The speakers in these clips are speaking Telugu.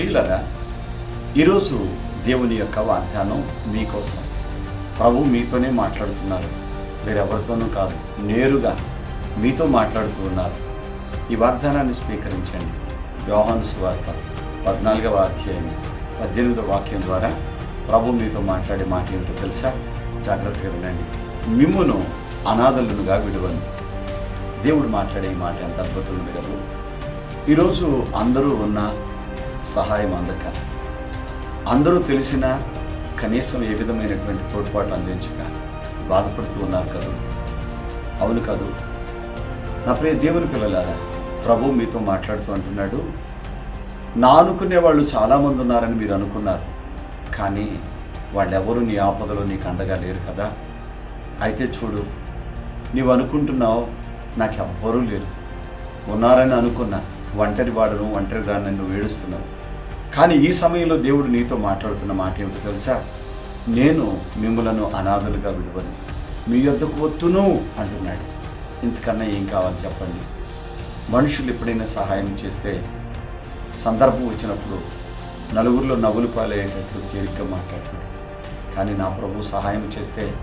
ప్రియులరా ఈరోజు దేవుని యొక్క వాగ్దానం మీకోసం. ప్రభు మీతోనే మాట్లాడుతున్నారు. వేరెవరితోనూ కాదు నేరుగా మీతో మాట్లాడుతూ ఉన్నారు. ఈ వాగ్దానాన్ని స్వీకరించండి. యోహాను సువార్త పద్నాలుగవ అధ్యాయం పద్దెనిమిదవ వాక్యం ద్వారా ప్రభు మీతో మాట్లాడే మాట ఏమిటో తెలుసా? జాగ్రత్తగా వినండి. మిమ్మును అనాథలునుగా విడువను. దేవుడు మాట్లాడే ఈ మాట ఎంత అద్భుతం కదా ఈరోజు అందరూ ఉన్న సహాయం అందక. అందరూ తెలిసిన కనీసం ఏ విధమైనటువంటి తోడ్పాటు అందించక బాధపడుతూ ఉన్నారు కదా? అవును కాదు? నా ప్రియ దేవుని పిల్లలారా ప్రభు మీతో మాట్లాడుతూ అంటున్నాడు నా అనుకునే వాళ్ళు చాలామంది ఉన్నారని మీరు అనుకున్నారు కానీ వాళ్ళెవరూ నీ ఆపదలో నీకు అండగా లేరు కదా. అయితే చూడు నీవు అనుకుంటున్నావు నాకెవ్వరూ లేరు. ఉన్నారని అనుకున్నా ఒంటరి వాడును ఒంటరి దాన్ని నువ్వు ఏడుస్తున్నావు. కానీ ఈ సమయంలో దేవుడు నీతో మాట్లాడుతున్న మాట ఏమిటో తెలుసా? నేను మిమ్మలను అనాథలుగా విడువను. మీ యొద్దకు వత్తును అంటున్నాడు. ఇంతకన్నా ఏం కావాలి చెప్పండి? మనుషులు ఎప్పుడైనా సహాయం చేస్తే సందర్భం వచ్చినప్పుడు నలుగురిలో నవ్వులు పాలయ్యేటట్లు తేలిగ్గా మాట్లాడతాడు. కానీ నా ప్రభు సహాయం చేస్తే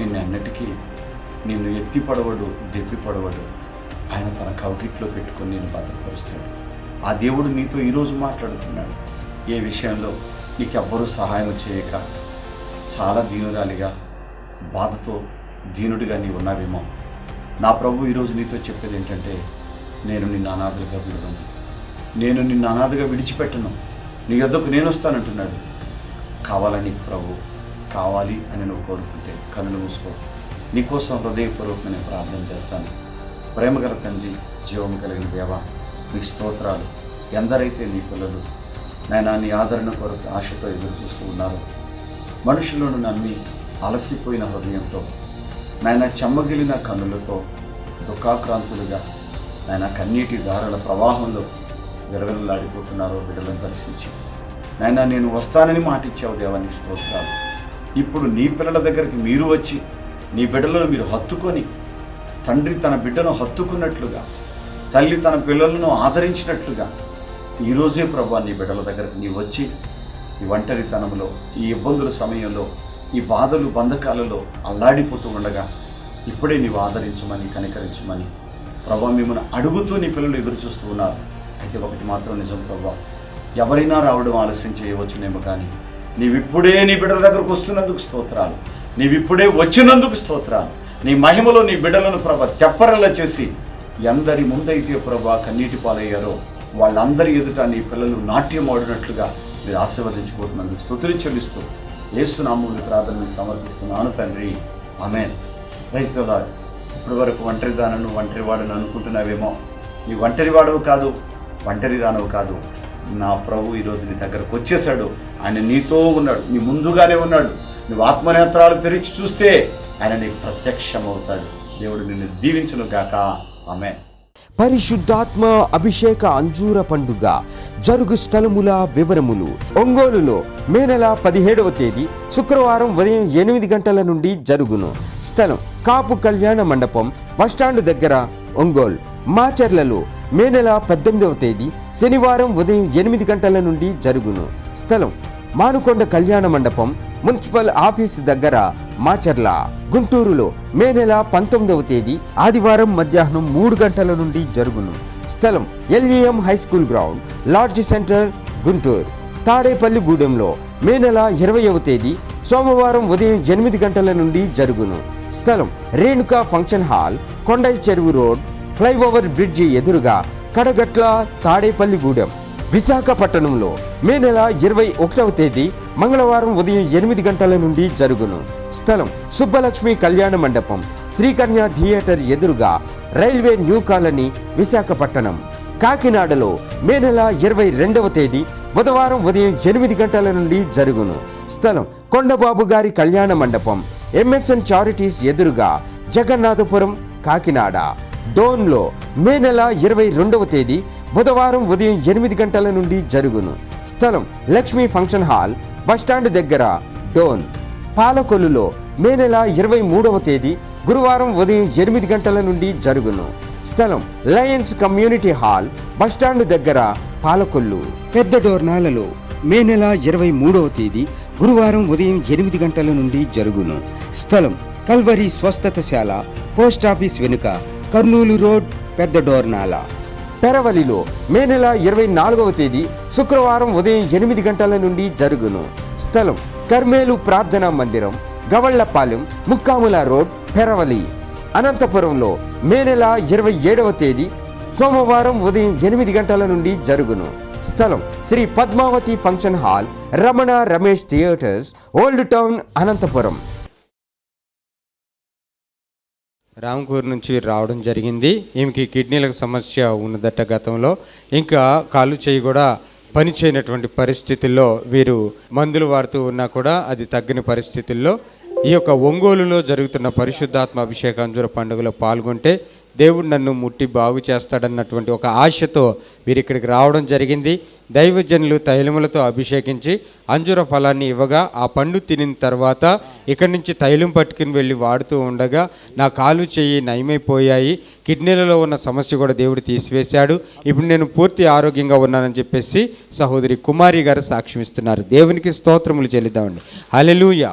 నిన్ను అన్నిటికీ నిన్ను ఎత్తి పడవడు దెప్పి పడవడు. ఆయన తన కౌకిట్లో పెట్టుకొని నేను భద్రపరుస్తాడు ఆ దేవుడు నీతో ఈరోజు మాట్లాడుతున్నాడు. ఏ విషయంలో నీకు ఎవ్వరూ సహాయం చేయక చాలా దీనురాలిగా బాధతో దీనుడిగా నీ ఉన్నావేమో. నా ప్రభు ఈరోజు నీతో చెప్పేది ఏంటంటే నేను నిన్ను అనాథలుగా విడవను. నేను నిన్ను అనాథగా విడిచిపెట్టను. నీ యొద్దకు నేను వస్తానంటున్నాడు కావాలని ప్రభు? కావాలి అని నువ్వు కోరుకుంటే కన్నులు మూసుకో. నీకోసం హృదయపూర్వకమైన నేను ప్రార్థన చేస్తాను. ప్రేమగల తండ్రి జీవం కలిగిన దేవ మీ స్తోత్రాలు ఎందరైతే నీ పిల్లలు నాయన నీ ఆదరణ కొరకు ఆశతో ఎదురు చూస్తూ ఉన్నారు మనుషులను నమ్మి అలసిపోయిన హృదయంతో నాయన చెమ్మగిలిన కన్నులతో దుఃఖాక్రాంతులుగా నాయన కన్నీటి దారుల ప్రవాహంలో విరవెల్లాడిపోతున్నారో బిడ్డలను దర్శించి నాయన నేను వస్తానని మాటిచ్చావు దేవానికి స్తోత్రాలు. ఇప్పుడు నీ పిల్లల దగ్గరికి మీరు వచ్చి నీ బిడ్డలను మీరు హత్తుకొని తండ్రి తన బిడ్డను హత్తుకున్నట్లుగా తల్లి తన పిల్లలను ఆదరించినట్లుగా ఈరోజే ప్రభా నీ బిడ్డల దగ్గరకు నీ వచ్చి ఈ ఒంటరితనంలో ఈ ఇబ్బందుల సమయంలో ఈ బాధలు బంధకాలలో అల్లాడిపోతూ ఉండగా ఇప్పుడే నీవు ఆదరించమని కనికరించమని ప్రభా మిమ్మల్ని అడుగుతూ నీ పిల్లలు ఎదురు చూస్తూ ఉన్నారు. అయితే ఒకటి మాత్రం నిజం ప్రభా ఎవరైనా రావడం ఆలస్యం చేయవచ్చునేమో కానీ నీవిప్పుడే నీ బిడ్డల దగ్గరకు వస్తున్నందుకు స్తోత్రాలు. నీవిప్పుడే వచ్చినందుకు స్తోత్రాలు. నీ మహిమలో నీ బిడ్డలను ప్రభ తెప్పరలా చేసి ఎందరి ముందైతే ప్రభా కన్నీటి పాలయ్యారో వాళ్ళందరి ఎదుట నీ పిల్లలు నాట్యం ఆడినట్లుగా మీరు ఆశీర్వదించిపోతున్నందుకు స్తుతులు చెల్లిస్తూ ఏసునామూలు ప్రార్థన సమర్పిస్తున్నాను తండ్రి. ఆమె క్రైస్తవ ఇప్పటి వరకు ఒంటరి దానను ఒంటరి అనుకుంటున్నావేమో? నీ ఒంటరి వాడవు కాదు ఒంటరి దానవు కాదు. నా ప్రభు ఈరోజు నీ దగ్గరకు వచ్చేసాడు ఆయన నీతో ఉన్నాడు నీ ముందుగానే ఉన్నాడు. నువ్వు ఆత్మనేత్రాలు తెరిచి చూస్తే ఆయన నీకు ప్రత్యక్షమవుతాడు. దేవుడు నిన్ను దీవించను గాక ఆమె పరిశుద్ధాత్మ అభిషేక అంజూర పండుగ జరుగు స్థలముల వివరములు. ఒంగోలులో మే నెల పదిహేడవ తేదీ శుక్రవారం ఉదయం ఎనిమిది గంటల నుండి జరుగును. స్థలం కాపు కళ్యాణ మండపం బస్టాండ్ దగ్గర ఒంగోలు. మాచర్లలో మే నెల పద్దెనిమిదవ తేదీ శనివారం ఉదయం ఎనిమిది గంటల నుండి జరుగును. స్థలం మానుకొండ కళ్యాణ మండపం మున్సిపల్ ఆఫీస్ దగ్గర మాచర్ల గుంటూరులో మే నెల పంతొమ్మిదవ తేదీ ఆదివారం మధ్యాహ్నం మూడు గంటల నుండి జరుగును. స్థలం LVM high school ground lodge centre Guntur. తాడేపల్లిగూడెంలో May నెల ఇరవయవ తేదీ సోమవారం ఉదయం ఎనిమిది గంటల నుండి జరుగును. స్థలం రేణుకా ఫంక్షన్ హాల్ కొండై చెరువు రోడ్ ఫ్లైఓవర్ బ్రిడ్జి ఎదురుగా కడగట్ల తాడేపల్లిగూడెం విశాఖపట్నంలో మే నెల ఇరవై ఒకటవ తేదీ మంగళవారం ఉదయం ఎనిమిది గంటల నుండి జరుగును. స్థలం సుబ్బలక్ష్మి కళ్యాణ మండపం శ్రీకన్య థియేటర్ ఎదురుగా రైల్వే న్యూ కాలనీ విశాఖపట్టణం కాకినాడలో మే నెల ఇరవై రెండవ తేదీ బుధవారం ఉదయం ఎనిమిది గంటల నుండి జరుగును. స్థలం కొండబాబు గారి కళ్యాణ మండపం ఎంఎస్ఎన్ చారిటీస్ ఎదురుగా జగన్నాథపురం కాకినాడ. డోన్లో మే నెల ఇరవై రెండవ తేదీ బుధవారం ఉదయం ఎనిమిది గంటల నుండి జరుగును. స్థలం లక్ష్మీ ఫంక్షన్ హాల్ బస్టాండ్ దగ్గర డోన్. పాలకొల్లులో మే నెల ఇరవై మూడవ తేదీ గురువారం ఉదయం ఎనిమిది గంటల నుండి జరుగును. స్థలం లయన్స్ కమ్యూనిటీ హాల్ బస్టాండ్ దగ్గర పాలకొల్లు. పెద్ద డోర్నాలలో మే నెల ఇరవై మూడవ తేదీ గురువారం ఉదయం ఎనిమిది గంటల నుండి జరుగును. స్థలం కల్వరి స్వస్థతశాల పోస్ట్ ఆఫీస్ వెనుక కర్నూలు రోడ్ పెద్ద డోర్నాల పెరవలిలో మే నెల ఇరవై నాలుగవ తేదీ శుక్రవారం ఉదయం ఎనిమిది గంటల నుండి జరుగును. స్థలం కర్మేలు ప్రార్థనా మందిరం గవళ్ళపాలెం ముక్కాముల రోడ్ పెరవలి. అనంతపురంలో మే నెల ఇరవై ఏడవ తేదీ సోమవారం ఉదయం ఎనిమిది గంటల నుండి జరుగును. స్థలం Sri Padmavathi function hall Ramana Ramesh theatres old town Anantapur. Ramakuru నుంచి రావడం జరిగింది. ఈమెకి కిడ్నీలకు సమస్య ఉన్నదట గతంలో. ఇంకా కాలు చేయి కూడా పని చేయనటువంటి పరిస్థితుల్లో వీరు మందులు వాడుతూ ఉన్నా కూడా అది తగ్గిన పరిస్థితుల్లో. ఈ యొక్క ఒంగోలులో జరుగుతున్న పరిశుద్ధాత్మ అభిషేకాంజుర పండుగలో పాల్గొంటే దేవుడు నన్ను ముట్టి బాగు చేస్తాడన్నటువంటి ఒక ఆశతో వీరు ఇక్కడికి రావడం జరిగింది. దైవజనులు తైలములతో అభిషేకించి అంజుర ఫలాన్ని ఇవ్వగా ఆ పండు తినిన తర్వాత ఇక్కడి నుంచి తైలం పట్టుకుని వెళ్ళి వాడుతూ ఉండగా నా కాలు చెయ్యి నయమైపోయాయి కిడ్నీలలో ఉన్న సమస్య కూడా దేవుడు తీసివేశాడు. ఇప్పుడు నేను పూర్తి ఆరోగ్యంగా ఉన్నానని చెప్పేసి సహోదరి కుమారి గారు సాక్ష్యం ఇస్తున్నారు దేవునికి స్తోత్రములు చెల్లిద్దామండి. హల్లెలూయా.